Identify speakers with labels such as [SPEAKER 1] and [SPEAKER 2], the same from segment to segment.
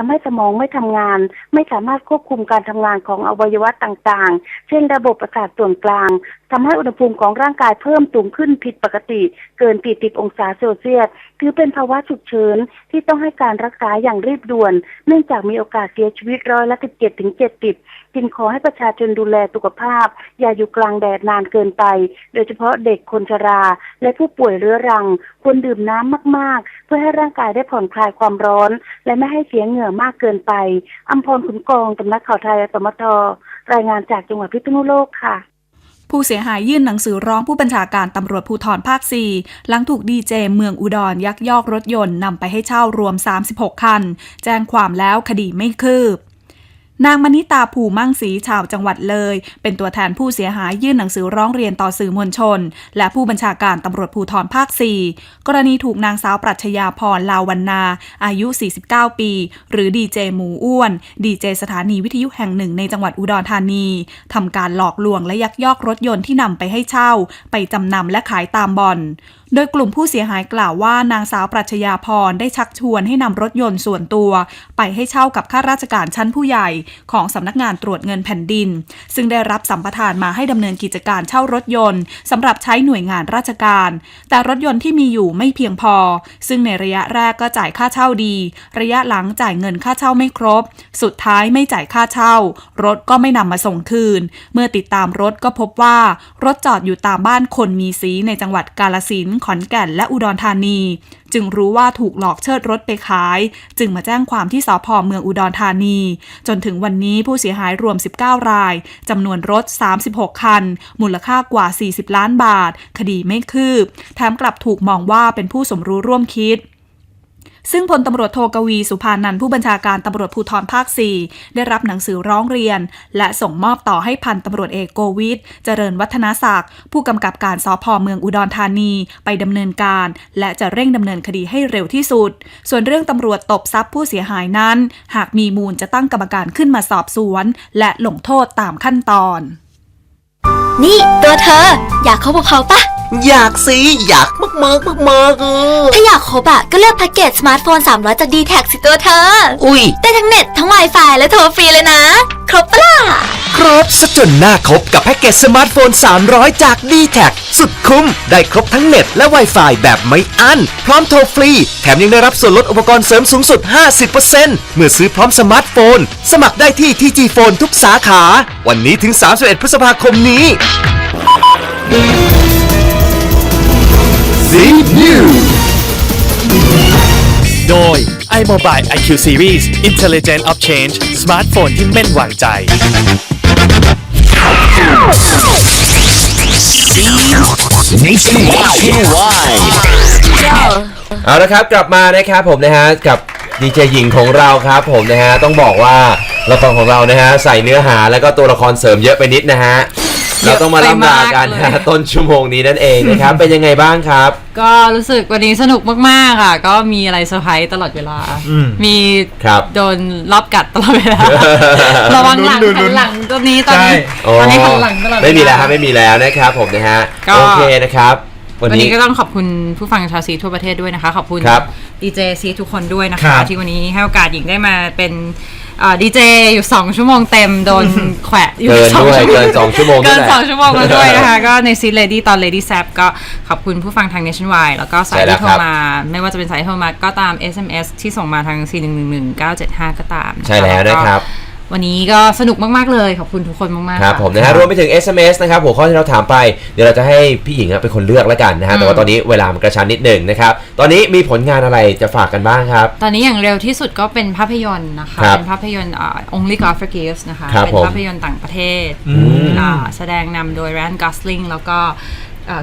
[SPEAKER 1] ทำให้สมองไม่ทำงาน ไม่สามารถควบคุมการทำงานของอวัยวะต่างๆ เช่นระบบประสาทส่วนกลางทำให้อุณหภูมิของร่างกายเพิ่มสูงขึ้นผิดปกติ เกิน 40 องศาเซลเซียส ถือเป็นภาวะฉุกเฉินที่ต้องให้การรักษาอย่างรีบด่วน เนื่องจากมีโอกาสเสียชีวิตร้อยละ 17 ถึง 70 จึงขอให้ประชาชนดูแลสุขภาพ อย่าอยู่กลางแดดนานเกินไป โดยเฉพาะเด็กคนชรา และผู้ป่วยเรื้อรัง ควรดื่มน้ำมาก ๆ เพื่อให้ร่างกายได้ผ่อนคลายความร้อน และไม่ให้เสียเหงื่อมากเกินไปอัมพรขุนกองสำนักข่าวไทยสมทรายงานจากจังหวัดพิษณุโลกค่ะ
[SPEAKER 2] ผู้เสียหายยื่นหนังสือร้องผู้บัญชาการตำรวจภูธรภาค 4 หลังถูกดีเจเมืองอุดรยักยอกรถยนต์นำไปให้เช่ารวม 36 คัน แจ้งความแล้วคดีไม่คืบ นางมณิตาภูมั่งศรีชาวจังหวัดเลย เป็นตัวแทนผู้เสียหายยื่นหนังสือร้องเรียนต่อสื่อมวลชน และผู้บัญชาการตำรวจภูธรภาค 4 กรณีถูกนางสาวปรัชญาพรลาวันนา อายุ 49 ปี หรือดีเจหมูอ้วน ดีเจสถานีวิทยุแห่งหนึ่งในจังหวัดอุดรธานีทำการหลอกลวงและยักยอกรถยนต์ที่นำไปให้เช่า ไปจำนำและขายตามบ่อนโดยกลุ่มผู้เสียหายกล่าวว่านางสาวปรัชญาพรได้ชักชวนให้นำรถยนต์ส่วนตัว ไปให้เช่ากับข้าราชการชั้นผู้ใหญ่ของสำนักงานตรวจเงินแผ่นดิน ซึ่งได้รับสัมปทานมาให้ดำเนินกิจการเช่ารถยนต์สำหรับใช้หน่วยงานราชการ แต่รถยนต์ที่มีอยู่ไม่เพียงพอ ซึ่งในระยะแรกก็จ่ายค่าเช่าดี ระยะหลังจ่ายเงินค่าเช่าไม่ครบ สุดท้ายไม่จ่ายค่าเช่า รถก็ไม่นำมาส่งคืน เมื่อติดตามรถก็พบว่ารถจอดอยู่ตามบ้านคนมีสีในจังหวัดกาลสินขอนแก่นและอุดรธานี จึงรู้ว่าถูกหลอกเชิดรถไปขาย จึงมาแจ้งความที่สพเมืองอุดรธานี จนถึงวันนี้ผู้เสียหายรวม 19 รายจำนวนรถ 36 คัน มูลค่ากว่า 40 ล้านบาท คดีไม่คืบ แถมกลับถูกมองว่าเป็นผู้สมรู้ร่วมคิด ซึ่งพลตำรวจโทกวีสุภานันท์ผู้บัญชาการตำรวจภูธรภาค 4 ได้รับหนังสือร้องเรียน และส่งมอบต่อให้พันตำรวจเอกโกวิทเจริญวัฒนาศักดิ์ผู้กำกับการสพเมืองอุดรธานีไปดำเนินการ และจะเร่งดำเนินคดีให้เร็วที่สุด ส่วนเรื่องตำรวจตบทรัพย์ผู้เสียหายนั้น หากมีมูลจะตั้งกรรมการขึ้นมาสอบสวน และลงโทษตามขั้นตอน
[SPEAKER 3] นี่ ตัวเธอ อยากคบกับเขาปะ
[SPEAKER 4] อยากสิอยากมากมากมากมากๆเออ
[SPEAKER 3] ถ้าอยากคบอะก็เลือกแพ็กเกจสมาร์ทโฟน 300 จาก d t แทสิตัวเธอ
[SPEAKER 4] อุ้ย
[SPEAKER 3] ได้ทั้งเน็ต ทั้ง Wi-Fi และโทรฟรีเลยนะ ครบปะล่ะ
[SPEAKER 4] ครบซะจนหน้าครบกับแพ็กเกจสมาร์ทโฟน 300 จาก d t แทสุดคุ้ม ได้ครบทั้งเน็ตและ Wi-Fi แบบไม่อั้น พร้อมโทรฟรี แถมยังได้รับส่วนลดอุปกรณ์เสริมสูงสุด 50%เมื่อซื้อพร้อมสมาร์ทโฟน สมัครได้ที่ TG Phone ทุกสาขา วันนี้ถึง 31 พฤษภาคมนี้ Zip News
[SPEAKER 5] โดย iMobile IQ Series Intelligent of Change สมาร์ทโฟนที่แม่นวางใจ
[SPEAKER 6] เอาละครับกลับมานะครับผมนะฮะกับดีเจหญิงของเราครับผมนะฮะต้องบอกว่าละครของเรานะฮะใส่เนื้อหาแล้วก็ตัวละครเสริมเยอะไปนิดนะฮะ เราต้องมาล่ำลากันนะฮะต้นชั่วโมงนี้นั่นเองนะครับ เป็นยังไงบ้างครับ
[SPEAKER 7] ก็รู้สึกวันนี้สนุกมากๆค่ะ ก็มีอะไรเซอร์ไพรส์ตลอดเวลา มี
[SPEAKER 6] ครับ
[SPEAKER 7] โดนรอบกัดตลอดเวลาระวังหลังหันหลังตัวนี้ตอนนี้
[SPEAKER 6] อ๋อ
[SPEAKER 7] ตอนนี้หันหลังตลอดเวลา
[SPEAKER 6] ไม่มีแล้วครับไม่มีแล้วนะครับผมนะฮะ
[SPEAKER 7] ก็
[SPEAKER 6] โอเคนะครับวัน
[SPEAKER 7] วัน
[SPEAKER 6] นี้
[SPEAKER 7] นี้ก็ต้องขอบคุณผู้ฟังชาวซีทั่วประเทศด้วยนะคะ ขอบคุณ
[SPEAKER 6] ครับ
[SPEAKER 7] ดีเจซีทุกคนด้วยนะ
[SPEAKER 8] ครั
[SPEAKER 7] คะ
[SPEAKER 8] บ
[SPEAKER 7] ที่วันนี้ให้โอกาสหญิงได้มาเป็นดีเจอยู่ 2 ชั่วโมงเต็มโดน แขวะอยู่
[SPEAKER 6] เกิน
[SPEAKER 7] สอง
[SPEAKER 6] ด้วย
[SPEAKER 7] ชั่วโมง
[SPEAKER 6] เกินสองชั่วโมง
[SPEAKER 7] เกิน
[SPEAKER 6] ด้วยแหละ
[SPEAKER 7] สองชั่วโมงแล้วด้วยนะคะ ก็ในซีเลดี้ตอน Lady s a p ก็ขอบคุณผู้ฟังทาง Nationwide แล้วก็สาย
[SPEAKER 6] ใช่แล้
[SPEAKER 7] ที่
[SPEAKER 6] ว
[SPEAKER 7] โท
[SPEAKER 6] ครั
[SPEAKER 7] ร
[SPEAKER 6] บ
[SPEAKER 7] มา ไม่ว่าจะเป็นสายที่โทรมาก็ตาม SMS ที่ส่งมาทาง 4 1 1 1 9 7 5 ก็ตามนะคะ
[SPEAKER 6] ใช่แล้วนะครับ
[SPEAKER 7] ก็ วันนี้ก็สนุกมากๆเลย ขอบคุณทุกคนมากๆ
[SPEAKER 6] ครับผมนะฮะรวมไปถึง SMS นะครับหัวข้อที่เราถามไปเดี๋ยวเราจะให้พี่หญิงอะเป็นคนเลือกแล้วกันนะฮะแต่ว่าตอนนี้เวลามันกระชั้นนิดหนึ่งนะครับตอนนี้มีผลงานอะไรจะฝากกันบ้างครับ
[SPEAKER 7] ตอนนี้อย่างเร็วที่สุดก็เป็นภาพยนตร์นะคะ
[SPEAKER 6] ครับ
[SPEAKER 7] เป็นภาพยนตร์อ่า Only God Forgives นะคะ
[SPEAKER 6] ครับ
[SPEAKER 7] เป็น
[SPEAKER 6] ผม
[SPEAKER 7] ภาพยนตร์ต่างประเทศ
[SPEAKER 6] ม
[SPEAKER 7] อ่าแสดงนำโดยแรนก o สลิงแล้วก็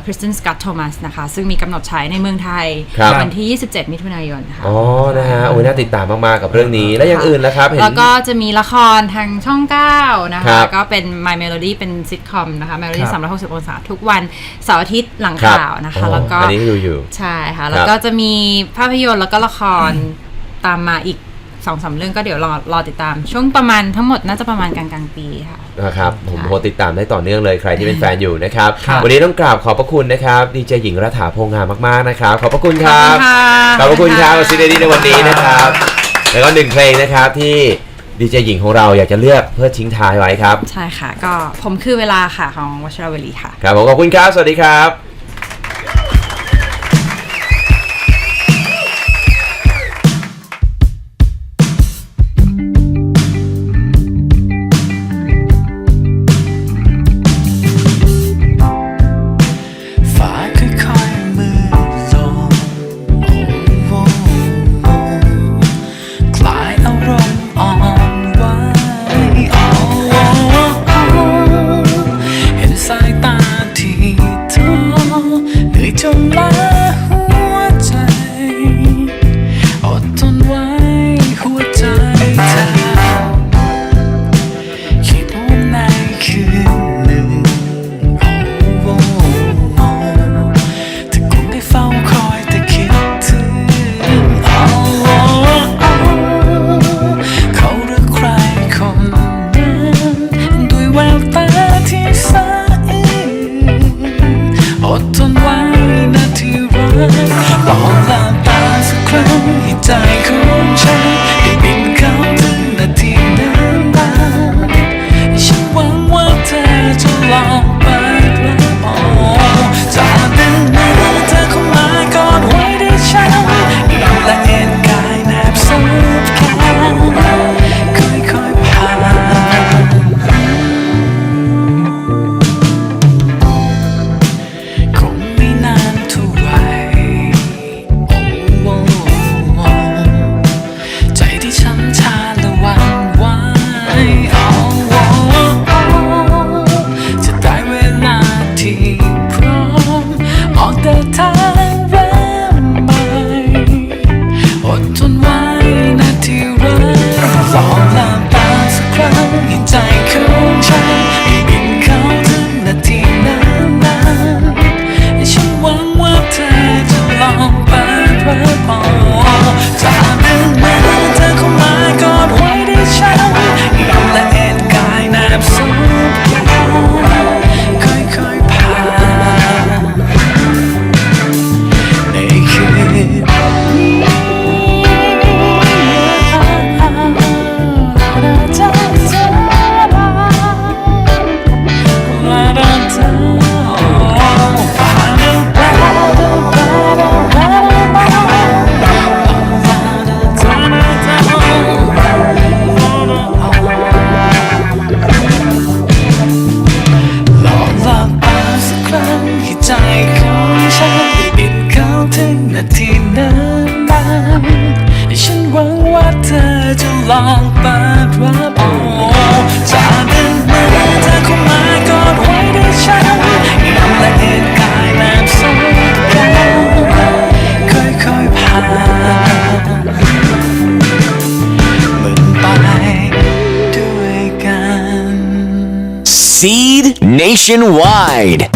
[SPEAKER 7] คริสตินสกัตโทมัสนะคะ ซึ่งมีกำหนดฉายในเมืองไทย
[SPEAKER 6] ครับ
[SPEAKER 7] วันที่ 27 มิถุนายนค่ะ
[SPEAKER 6] อ๋อ นะฮะ โอ้ยน่าติดตามมากๆกับเรื่องนี้ แล้วอย่างอื่นนะครับ เห็น
[SPEAKER 7] แล้วก็จะมีละครทางช่อง 9 นะ
[SPEAKER 6] ครั
[SPEAKER 7] คะ
[SPEAKER 6] บ
[SPEAKER 7] ก็เป็น My Melody เป็นซิทคอมนะคะ Melody
[SPEAKER 8] ครับ
[SPEAKER 7] 360 องศาทุกวันเสาร์อาทิตย์หลัง
[SPEAKER 6] ครับ
[SPEAKER 7] ข่าวนะคะ
[SPEAKER 6] อ๋อ
[SPEAKER 7] แล้วก็
[SPEAKER 6] อันนี้ดูอยู่
[SPEAKER 7] ใช่ค่ะ แล้วก็จะมีภาพยนตร์แล้วก็ละครตามมาอีกสองสามเรื่องก็เดี๋ยวรอรอติดตาม ช่วงประมาณทั้งหมดน่าจะประมาณกลางกลางๆปีค่ะ
[SPEAKER 6] นะครับผม
[SPEAKER 7] ค่ะ
[SPEAKER 6] โพสต์ติดตามได้ต่อเนื่องเลยใครที่เป็นแฟนอยู่นะครับ
[SPEAKER 8] ครับ
[SPEAKER 6] วันนี้ต้องกราบขอบพระคุณนะครับดีเจหญิงรัฐาโพงามมากๆนะครับ ขอบพระคุณค
[SPEAKER 7] ขอบ
[SPEAKER 6] รั
[SPEAKER 7] คุ
[SPEAKER 6] บ
[SPEAKER 7] ณค่ะ
[SPEAKER 6] ขอบพระคุณครับซีเดดีในวันนี้นะครับ
[SPEAKER 5] แล้วก็หนึ่งเพลงนะครับที่ดีเจหญิงของเราอยากจะเลือกเพื่อทิ้งท้ายไว้ครับ
[SPEAKER 7] ใช่ค่ะ ก็ผมคือเวลาค่ะของวชรวลีค่ะ
[SPEAKER 5] ครับผมขอบคุณครับ สวัสดีครับ
[SPEAKER 9] ใจของฉัน
[SPEAKER 10] Nationwide